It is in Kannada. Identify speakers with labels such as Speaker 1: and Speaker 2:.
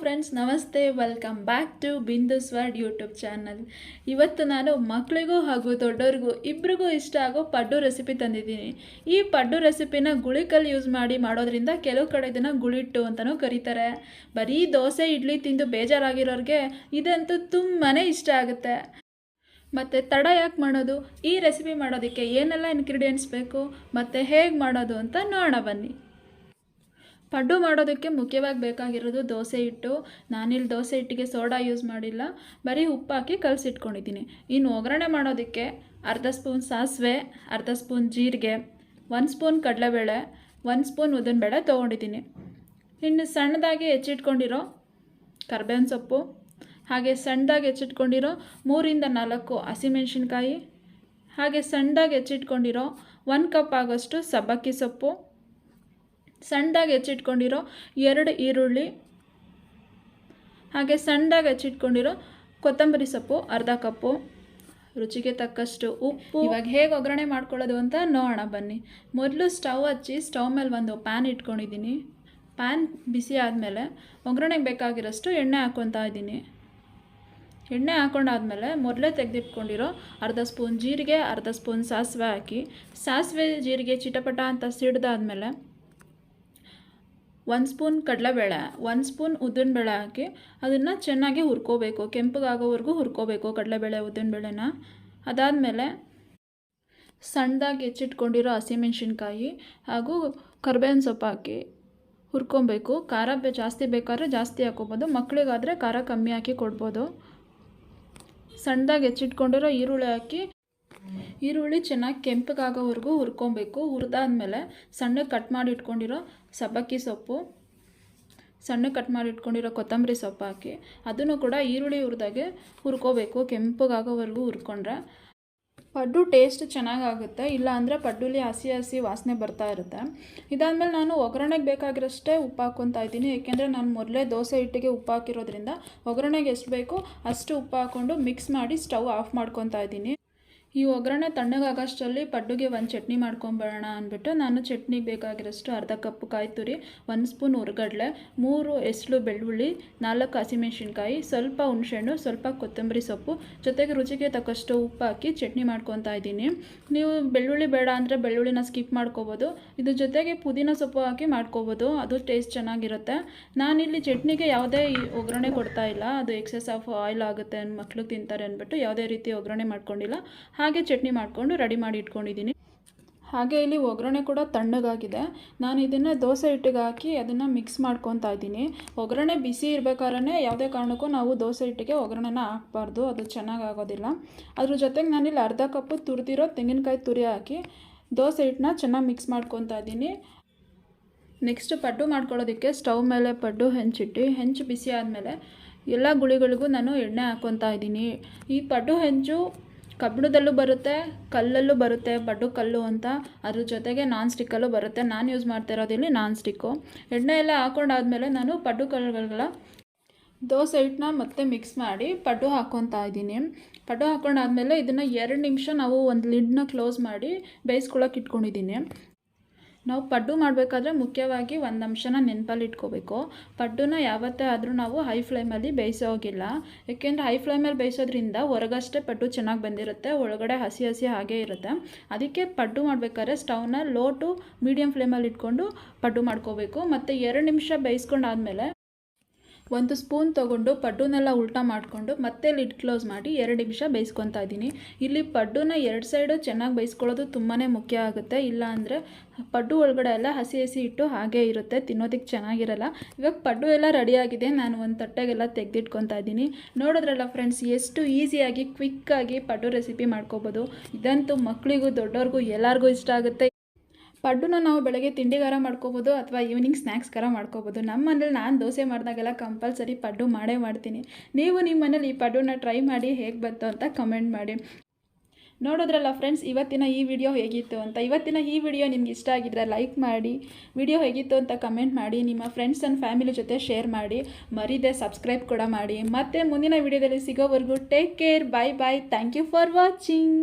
Speaker 1: ಫ್ರೆಂಡ್ಸ್ ನಮಸ್ತೆ. Welcome back to Bindu sword YouTube channel ಇವತ್ತು ನಾನು ಮಕ್ಕಳಿಗೂ ಹಾಗೂ ದೊಡ್ಡವ್ರಿಗೂ ಇಬ್ರಿಗೂ ಇಷ್ಟ ಆಗೋ ಪಡ್ಡು ರೆಸಿಪಿ ತಂದಿದ್ದೀನಿ. ಈ ಪಡ್ಡು ರೆಸಿಪಿನ ಗುಳಿಕಲ್ಲಿ ಯೂಸ್ ಮಾಡಿ ಮಾಡೋದ್ರಿಂದ ಕೆಲವು ಕಡೆ ಇದನ್ನು ಗುಳಿಟ್ಟು ಅಂತಲೂ ಕರೀತಾರೆ. ಬರೀ ದೋಸೆ, ಇಡ್ಲಿ ತಿಂದು ಬೇಜಾರಾಗಿರೋರಿಗೆ ಇದಂತೂ ತುಂಬಾ ಇಷ್ಟ ಆಗುತ್ತೆ. ಮತ್ತು ತಡ ಯಾಕೆ ಮಾಡೋದು? ಈ ರೆಸಿಪಿ ಮಾಡೋದಕ್ಕೆ ಏನೆಲ್ಲ ಇನ್ಗ್ರೀಡಿಯೆಂಟ್ಸ್ ಬೇಕು? ಮತ್ತು ಹೇಗೆ ಮಾಡೋದು ಅಂತ ನೋಡೋಣ ಬನ್ನಿ. ಪಡ್ಡು ಮಾಡೋದಕ್ಕೆ ಮುಖ್ಯವಾಗಿ ಬೇಕಾಗಿರೋದು ದೋಸೆ ಹಿಟ್ಟು. ನಾನಿಲ್ಲಿ ದೋಸೆ ಹಿಟ್ಟಿಗೆ ಸೋಡಾ ಯೂಸ್ ಮಾಡಿಲ್ಲ. ಬರೀ ಉಪ್ಪು ಹಾಕಿ ಕಲಸಿಟ್ಕೊಂಡಿದ್ದೀನಿ ಇನ್ನು ಒಗ್ಗರಣೆ ಮಾಡೋದಕ್ಕೆ ಅರ್ಧ ಸ್ಪೂನ್ ಸಾಸಿವೆ, ಅರ್ಧ ಸ್ಪೂನ್ ಜೀರಿಗೆ, ಒಂದು ಸ್ಪೂನ್ ಕಡಲೆಬೇಳೆ, ಒಂದು ಸ್ಪೂನ್ ಉದ್ದಿನಬೇಳೆ ತೊಗೊಂಡಿದ್ದೀನಿ ಇನ್ನು ಸಣ್ಣದಾಗಿ ಹೆಚ್ಚಿಟ್ಕೊಂಡಿರೋ ಕರ್ಬೇವಿನ ಸೊಪ್ಪು, ಹಾಗೆ ಸಣ್ಣದಾಗಿ ಹೆಚ್ಚಿಟ್ಕೊಂಡಿರೋ ಮೂರಿಂದ ನಾಲ್ಕು ಹಸಿಮೆಣಸಿನ್ಕಾಯಿ, ಹಾಗೆ ಸಣ್ಣದಾಗಿ ಹೆಚ್ಚಿಟ್ಕೊಂಡಿರೋ ಒಂದು ಕಪ್ ಆಗೋಷ್ಟು ಸಬ್ಬಕ್ಕಿ ಸೊಪ್ಪು ಸಣ್ಣದಾಗಿ ಹೆಚ್ಚಿಟ್ಕೊಂಡಿರೋ ಎರಡು ಈರುಳ್ಳಿ, ಹಾಗೆ ಸಣ್ಣದಾಗಿ ಹೆಚ್ಚಿಟ್ಕೊಂಡಿರೋ ಕೊತ್ತಂಬರಿ ಸೊಪ್ಪು, ಅರ್ಧ ಕಪ್ಪು, ರುಚಿಗೆ ತಕ್ಕಷ್ಟು ಉಪ್ಪು. ಇವಾಗ ಹೇಗೆ ಒಗ್ಗರಣೆ ಮಾಡ್ಕೊಳ್ಳೋದು ಅಂತ ನೋಡೋಣ ಬನ್ನಿ. ಮೊದಲು ಸ್ಟವ್ ಹಚ್ಚಿ ಸ್ಟವ್ ಮೇಲೆ ಒಂದು ಪ್ಯಾನ್ ಇಟ್ಕೊಂಡಿದ್ದೀನಿ. ಪ್ಯಾನ್ ಬಿಸಿ ಆದಮೇಲೆ ಒಗ್ಗರಣೆಗೆ ಬೇಕಾಗಿರೋಷ್ಟು ಎಣ್ಣೆ ಹಾಕ್ಕೊತಾ ಇದ್ದೀನಿ. ಎಣ್ಣೆ ಹಾಕೊಂಡಾದ್ಮೇಲೆ ಮೊದಲೇ ತೆಗೆದಿಟ್ಕೊಂಡಿರೋ ಅರ್ಧ ಸ್ಪೂನ್ ಜೀರಿಗೆ, ಅರ್ಧ ಸ್ಪೂನ್ ಸಾಸಿವೆ ಹಾಕಿ. ಸಾಸಿವೆ, ಜೀರಿಗೆ ಚಿಟಪಟ ಅಂತ ಸಿಡ್ದಾದ್ಮೇಲೆ ಒಂದು ಸ್ಪೂನ್ ಕಡಲೆಬೇಳೆ, ಒಂದು ಸ್ಪೂನ್ ಉದ್ದಿನಬೇಳೆ ಹಾಕಿ ಅದನ್ನು ಚೆನ್ನಾಗಿ ಹುರ್ಕೋಬೇಕು, ಕೆಂಪಗಾಗೋವರೆಗೂ ಹುರ್ಕೋಬೇಕು ಕಡಲೆಬೇಳೆ ಉದ್ದಿನಬೇಳೆನ ಅದಾದಮೇಲೆ ಸಣ್ಣದಾಗಿ ಹೆಚ್ಚಿಟ್ಕೊಂಡಿರೋ ಹಸಿಮೆಣ್ಸಿನ್ಕಾಯಿ ಹಾಗೂ ಕರ್ಬೇವಿನ ಸೊಪ್ಪು ಹಾಕಿ ಹುರ್ಕೊಬೇಕು. ಖಾರ ಬೆ, ಜಾಸ್ತಿ ಬೇಕಾದ್ರೆ ಜಾಸ್ತಿ ಹಾಕೋಬೋದು ಮಕ್ಕಳಿಗಾದರೆ ಖಾರ ಕಮ್ಮಿ ಹಾಕಿ ಕೊಡ್ಬೋದು. ಸಣ್ಣದಾಗಿ ಹೆಚ್ಚಿಟ್ಕೊಂಡಿರೋ ಈರುಳ್ಳಿ ಹಾಕಿ ಈರುಳ್ಳಿ ಚೆನ್ನಾಗಿ ಕೆಂಪಗಾಗೋವರೆಗೂ ಹುರ್ಕೊಬೇಕು. ಹುರಿದಾದ್ಮೇಲೆ ಸಣ್ಣಗೆ ಕಟ್ ಮಾಡಿ ಇಟ್ಕೊಂಡಿರೋ ಸಬ್ಬಕ್ಕಿ ಸೊಪ್ಪು ಸಣ್ಣಗೆ ಕಟ್ ಮಾಡಿ ಇಟ್ಕೊಂಡಿರೋ ಕೊತ್ತಂಬರಿ ಸೊಪ್ಪು ಹಾಕಿ ಅದನ್ನು ಕೂಡ ಈರುಳ್ಳಿ ಹುರಿದಾಗೆ ಹುರ್ಕೋಬೇಕು. ಕೆಂಪಗಾಗೋವರೆಗೂ ಹುರ್ಕೊಂಡ್ರೆ ಪಡ್ಡು ಟೇಸ್ಟ್ ಚೆನ್ನಾಗಾಗುತ್ತೆ. ಇಲ್ಲ ಅಂದರೆ ಪಡ್ಡುಲಿ ಹಸಿ ಹಸಿ ವಾಸನೆ ಬರ್ತಾ ಇರುತ್ತೆ. ಇದಾದಮೇಲೆ ನಾನು ಒಗ್ಗರಣೆಗೆ ಬೇಕಾಗಿರೋಷ್ಟೇ ಉಪ್ಪು ಹಾಕ್ಕೊತಾ ಇದ್ದೀನಿ. ಏಕೆಂದರೆ ನಾನು ಮೊದಲೇ ದೋಸೆ ಹಿಟ್ಟಿಗೆ ಉಪ್ಪು ಹಾಕಿರೋದ್ರಿಂದ ಒಗ್ಗರಣೆಗೆ ಎಷ್ಟು ಬೇಕೋ ಅಷ್ಟು ಉಪ್ಪು ಹಾಕ್ಕೊಂಡು ಮಿಕ್ಸ್ ಮಾಡಿ ಸ್ಟವ್ ಆಫ್ ಮಾಡ್ಕೊತಾ ಇದ್ದೀನಿ. ಈ ಒಗ್ಗರಣೆ ತಣ್ಣಗಾಗೋಷ್ಟರಲ್ಲಿ ಪಡ್ಡುಗೆ ಒಂದು ಚಟ್ನಿ ಮಾಡ್ಕೊಂಬರೋಣ ಅಂದ್ಬಿಟ್ಟು ನಾನು ಚಟ್ನಿಗೆ ಬೇಕಾಗಿರೋಷ್ಟು ಅರ್ಧ ಕಪ್ ಕಾಯಿ ತುರಿ ಒಂದು ಸ್ಪೂನ್ ಹುರ್ಗಡ್ಲೆ ಮೂರು ಎಸ್ಳು ಬೆಳ್ಳುಳ್ಳಿ, ನಾಲ್ಕು ಹಸಿಮೆಣ್ಸಿನ್ಕಾಯಿ, ಸ್ವಲ್ಪ ಹುಣಸೆಹಣ್ಣು, ಸ್ವಲ್ಪ ಕೊತ್ತಂಬರಿ ಸೊಪ್ಪು, ಜೊತೆಗೆ ರುಚಿಗೆ ತಕ್ಕಷ್ಟು ಉಪ್ಪು ಹಾಕಿ ಚಟ್ನಿ ಮಾಡ್ಕೊತಾ ಇದ್ದೀನಿ. ನೀವು ಬೆಳ್ಳುಳ್ಳಿ ಬೇಡ ಅಂದರೆ ಬೆಳ್ಳುಳ್ಳಿನ ಸ್ಕಿಪ್ ಮಾಡ್ಕೋಬೋದು. ಇದ್ರ ಜೊತೆಗೆ ಪುದೀನ ಸೊಪ್ಪು ಹಾಕಿ ಮಾಡ್ಕೋಬೋದು. ಅದು ಟೇಸ್ಟ್ ಚೆನ್ನಾಗಿರುತ್ತೆ. ನಾನಿಲ್ಲಿ ಚಟ್ನಿಗೆ ಯಾವುದೇ ಒಗ್ಗರಣೆ ಕೊಡ್ತಾ ಇಲ್ಲ. ಅದು ಎಕ್ಸೆಸ್ ಆಫ್ ಆಯಿಲ್ ಆಗುತ್ತೆ ಮಕ್ಳಿಗೆ ತಿಂತಾರೆ ಅಂದ್ಬಿಟ್ಟು ಯಾವುದೇ ರೀತಿ ಒಗ್ಗರಣೆ ಮಾಡ್ಕೊಂಡಿಲ್ಲ. ಹಾಗೆ ಚಟ್ನಿ ಮಾಡಿಕೊಂಡು ರೆಡಿ ಮಾಡಿ ಇಟ್ಕೊಂಡಿದ್ದೀನಿ. ಹಾಗೆ ಇಲ್ಲಿ ಒಗ್ಗರಣೆ ಕೂಡ ತಣ್ಣಗಾಗಿದೆ. ನಾನು ಇದನ್ನು ದೋಸೆ ಹಿಟ್ಟಿಗೆ ಹಾಕಿ ಅದನ್ನು ಮಿಕ್ಸ್ ಮಾಡ್ಕೊತಾ ಇದ್ದೀನಿ. ಒಗ್ಗರಣೆ ಬಿಸಿ ಇರಬೇಕಾದ್ರೆ ಯಾವುದೇ ಕಾರಣಕ್ಕೂ ನಾವು ದೋಸೆ ಹಿಟ್ಟಿಗೆ ಒಗ್ಗರಣೆನ ಹಾಕ್ಬಾರ್ದು. ಅದು ಚೆನ್ನಾಗಿ ಆಗೋದಿಲ್ಲ ಅದ್ರ ಜೊತೆಗೆ ನಾನಿಲ್ಲಿ ಅರ್ಧ ಕಪ್ಪು ತುರಿದಿರೋ ತೆಂಗಿನಕಾಯಿ ತುರಿ ಹಾಕಿ ದೋಸೆ ಹಿಟ್ಟನ್ನ ಚೆನ್ನಾಗಿ ಮಿಕ್ಸ್ ಮಾಡ್ಕೊತಾ ಇದ್ದೀನಿ. ನೆಕ್ಸ್ಟ್ ಪಡ್ಡು ಮಾಡ್ಕೊಳ್ಳೋದಕ್ಕೆ ಸ್ಟವ್ ಮೇಲೆ ಪಡ್ಡು ಹೆಂಚಿಟ್ಟು. ಹೆಂಚು ಬಿಸಿ ಆದಮೇಲೆ ಎಲ್ಲ ಗುಳಿಗಳಿಗೂ ನಾನು ಎಣ್ಣೆ ಹಾಕ್ಕೊತಾ ಇದ್ದೀನಿ. ಈ ಪಡ್ಡು ಹೆಂಚು ಕಬ್ಬಿಣದಲ್ಲೂ ಬರುತ್ತೆ, ಕಲ್ಲಲ್ಲೂ ಬರುತ್ತೆ, ಬಡ್ಡು ಕಲ್ಲು ಅಂತ. ಅದ್ರ ಜೊತೆಗೆ ನಾನ್ ಸ್ಟಿಕ್ಕಲ್ಲೂ ಬರುತ್ತೆ. ನಾನು ಯೂಸ್ ಮಾಡ್ತಾ ಇರೋದಿಲ್ಲಿ ನಾನ್ ಸ್ಟಿಕ್ಕು ಎಣ್ಣೆ ಎಲ್ಲ ಹಾಕೊಂಡಾದ್ಮೇಲೆ ನಾನು ಪಡ್ಡು ಕಲ್ಲುಗಳ ದೋಸೆ ಹಿಟ್ಟನ್ನ ಮತ್ತೆ ಮಿಕ್ಸ್ ಮಾಡಿ ಪಡ್ಡು ಹಾಕ್ಕೊತಾ ಇದ್ದೀನಿ. ಪಡ್ಡು ಹಾಕೊಂಡಾದ್ಮೇಲೆ ಇದನ್ನು ಎರಡು ನಿಮಿಷ ನಾವು ಒಂದು ಲಿಡ್ನ ಕ್ಲೋಸ್ ಮಾಡಿ ಬೇಯಿಸ್ಕೊಳಕ್ಕೆ ಇಟ್ಕೊಂಡಿದ್ದೀನಿ. ನಾವು ಪಡ್ಡು ಮಾಡಬೇಕಾದ್ರೆ ಮುಖ್ಯವಾಗಿ ಒಂದು ಅಂಶನ ನೆನಪಲ್ಲಿ ಇಟ್ಕೋಬೇಕು. ಪಡ್ಡುನ ಯಾವತ್ತೇ ಆದರೂ ನಾವು ಹೈ ಫ್ಲೇಮಲ್ಲಿ ಬೇಯಿಸೋಗಿಲ್ಲ ಏಕೆಂದರೆ ಹೈ ಫ್ಲೇಮಲ್ಲಿ ಬೇಯಿಸೋದ್ರಿಂದ ಹೊರಗಷ್ಟೇ ಪಡ್ಡು ಚೆನ್ನಾಗಿ ಬಂದಿರುತ್ತೆ, ಒಳಗಡೆ ಹಸಿ ಹಸಿ ಹಾಗೇ ಇರುತ್ತೆ. ಅದಕ್ಕೆ ಪಡ್ಡು ಮಾಡಬೇಕಾದ್ರೆ ಸ್ಟವ್ನ ಲೋ ಟು ಮೀಡಿಯಮ್ ಫ್ಲೇಮಲ್ಲಿ ಇಟ್ಕೊಂಡು ಪಡ್ಡು ಮಾಡ್ಕೋಬೇಕು. ಮತ್ತು ಎರಡು ನಿಮಿಷ ಬೇಯಿಸ್ಕೊಂಡಾದ್ಮೇಲೆ ಒಂದು ಸ್ಪೂನ್ ತೊಗೊಂಡು ಪಡ್ಡುನೆಲ್ಲ ಉಲ್ಟಾ ಮಾಡಿಕೊಂಡು ಮತ್ತೆ ಲಿಡ್ ಕ್ಲೋಸ್ ಮಾಡಿ ಎರಡು ನಿಮಿಷ ಬೇಯಿಸ್ಕೊತಾ ಇದ್ದೀನಿ. ಇಲ್ಲಿ ಪಡ್ಡುನ ಎರಡು ಸೈಡು ಚೆನ್ನಾಗಿ ಬೇಯಿಸ್ಕೊಳ್ಳೋದು ತುಂಬಾ ಮುಖ್ಯ ಆಗುತ್ತೆ. ಇಲ್ಲ ಅಂದರೆ ಪಡ್ಡು ಒಳಗಡೆ ಎಲ್ಲ ಹಸಿ ಹಸಿ ಇಟ್ಟು ಹಾಗೇ ಇರುತ್ತೆ ತಿನ್ನೋದಕ್ಕೆ ಚೆನ್ನಾಗಿರಲ್ಲ. ಇವಾಗ ಪಡ್ಡು ಎಲ್ಲ ರೆಡಿಯಾಗಿದೆ ನಾನು ಒಂದು ತಟ್ಟೆಗೆಲ್ಲ ತೆಗೆದಿಟ್ಕೊತಾ ಇದ್ದೀನಿ. ನೋಡಿದ್ರಲ್ಲ ಫ್ರೆಂಡ್ಸ್ ಎಷ್ಟು ಈಸಿಯಾಗಿ ಕ್ವಿಕ್ಕಾಗಿ ಪಡ್ಡು ರೆಸಿಪಿ ಮಾಡ್ಕೋಬೋದು. ಇದಂತೂ ಮಕ್ಕಳಿಗೂ ದೊಡ್ಡವ್ರಿಗೂ ಎಲ್ಲರಿಗೂ ಇಷ್ಟ ಆಗುತ್ತೆ. ಪಡ್ಡುನ ನಾವು ಬೆಳಗ್ಗೆ ತಿಂಡಿಗಾರ ಮಾಡ್ಕೋಬೋದು ಅಥವಾ ಈವ್ನಿಂಗ್ ಸ್ನ್ಯಾಕ್ಸ್ಗಾರ ಮಾಡ್ಕೋಬೋದು. ನಮ್ಮ ಮನೇಲಿ ನಾನು ದೋಸೆ ಮಾಡಿದಾಗೆಲ್ಲ ಕಂಪಲ್ಸರಿ ಪಡ್ಡು ಮಾಡೇ ಮಾಡ್ತೀನಿ. ನೀವು ನಿಮ್ಮ ಮನೇಲಿ ಈ ಪಡ್ಡುನ ಟ್ರೈ ಮಾಡಿ ಹೇಗೆ ಬಂತು ಅಂತ ಕಮೆಂಟ್ ಮಾಡಿ. ನೋಡೋದ್ರಲ್ಲ ಫ್ರೆಂಡ್ಸ್ ಇವತ್ತಿನ ಈ ವಿಡಿಯೋ ಹೇಗಿತ್ತು ಅಂತ. ಇವತ್ತಿನ ಈ ವಿಡಿಯೋ ನಿಮ್ಗೆ ಇಷ್ಟ ಆಗಿದ್ರೆ ಲೈಕ್ ಮಾಡಿ. ವಿಡಿಯೋ ಹೇಗಿತ್ತು ಅಂತ ಕಮೆಂಟ್ ಮಾಡಿ. ನಿಮ್ಮ ಫ್ರೆಂಡ್ಸ್ ಆ್ಯಂಡ್ ಫ್ಯಾಮಿಲಿ ಜೊತೆ ಶೇರ್ ಮಾಡಿ. ಮರಿದೆ ಸಬ್ಸ್ಕ್ರೈಬ್ ಕೂಡ ಮಾಡಿ. ಮತ್ತು ಮುಂದಿನ ವಿಡಿಯೋದಲ್ಲಿ ಸಿಗೋವರೆಗೂ take care bye bye thank you for watching